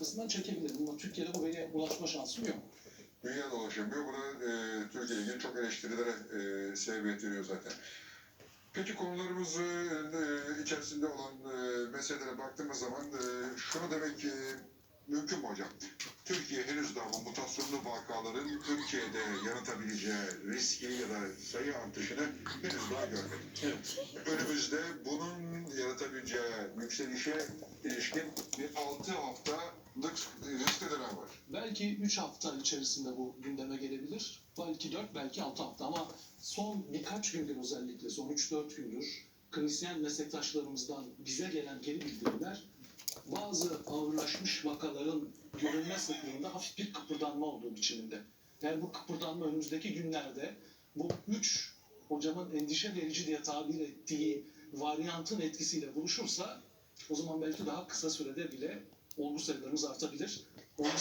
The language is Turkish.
sayfasından çekebilirim. Ama Türkiye'de bu veriye ulaşma şansım yok. Dünya dolaşamıyor. Buna e, Türkiye ilgili çok eleştirilere e, sebebiyet veriyor zaten. Peki konularımız e, e, içerisinde olan e, meselelere baktığımız zaman e, şunu demek e, mümkün mü hocam? Türkiye henüz daha bu mutasyonlu vakaların Türkiye'de yaratabileceği riski ya da sayı artışını henüz daha görmedi. Evet. Önümüzde bunun yaratabileceği yükselişe ilişkin bir 6 haftalık riskli dönem var. Belki 3 hafta içerisinde bu gündeme gelebilir. Belki 4, belki 6 hafta ama son birkaç gündür özellikle son 3-4 gündür klinisyen meslektaşlarımızdan bize gelen geri bildirimler bazı ağırlaşmış vakaların görülme sıklığında hafif bir kıpırdanma olduğu biçiminde. Yani bu kıpırdanma önümüzdeki günlerde bu 3 hocamın endişe verici diye tabir ettiği varyantın etkisiyle buluşursa o zaman belki daha kısa sürede bile olgu sayılarımız artabilir. Olgu